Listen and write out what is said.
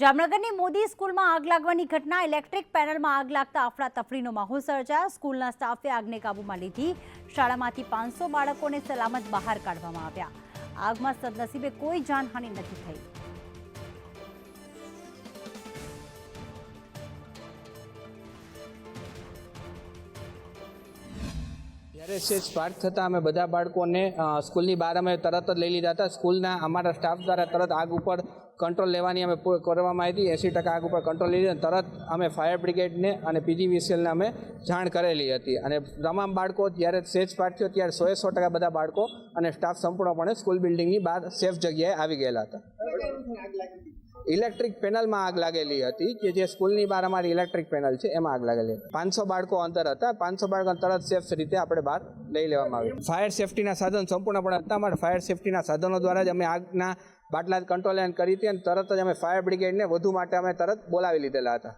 જામનગરની મોદી સ્કૂલમાં આગ લાગવાની ઘટના, ઇલેક્ટ્રિક પેનલમાં આગ લાગતા અફડાતફડીનો માહોલ સર્જાયો. સ્કૂલના સ્ટાફે આગને કાબૂમાં લીધી. શાળામાંથી પાંચસો બાળકોને સલામત બહાર કાઢવામાં આવ્યા. આગમાં સદનસીબે કોઈ જાનહાનિ નથી થઈ. સેજ સ્પાર્ક થતાં અમે બધા બાળકોને સ્કૂલની બહાર અમે તરત જ લઈ લીધા હતા. સ્કૂલના અમારા સ્ટાફ દ્વારા તરત આગ ઉપર કંટ્રોલ લેવાની અમે કરવામાં આવી હતી. એંસી ટકા આગ ઉપર કંટ્રોલ લીધી અને તરત અમે ફાયર બ્રિગેડને અને પીજીવીસીએલને અમે જાણ કરેલી હતી. અને તમામ બાળકો જ્યારે સેજ સ્પાર્ટ થયો ત્યારે સોએ સો ટકા બધા બાળકો અને સ્ટાફ સંપૂર્ણપણે સ્કૂલ બિલ્ડિંગની બહાર સેફ જગ્યાએ આવી ગયેલા હતા? ઇલેક્ટ્રિક પેનલમાં આગ લાગેલી હતી કે જે સ્કૂલની બહાર અમારી ઇલેક્ટ્રિક પેનલ છે, એમાં આગ લાગેલી પાંચસો બાળકો અંદર હતા. પાંચસો બાળકો તરત સેફ રીતે આપણે બહાર લઈ લેવામાં આવ્યું. ફાયર સેફટીના સાધન સંપૂર્ણપણે હતા. અમારા ફાયર સેફટીના સાધનો દ્વારા જ અમે આગના બાટલા કંટ્રોલ કરી હતી અને તરત જ અમે ફાયર બ્રિગેડને વધુ માટે અમે તરત બોલાવી લીધેલા હતા.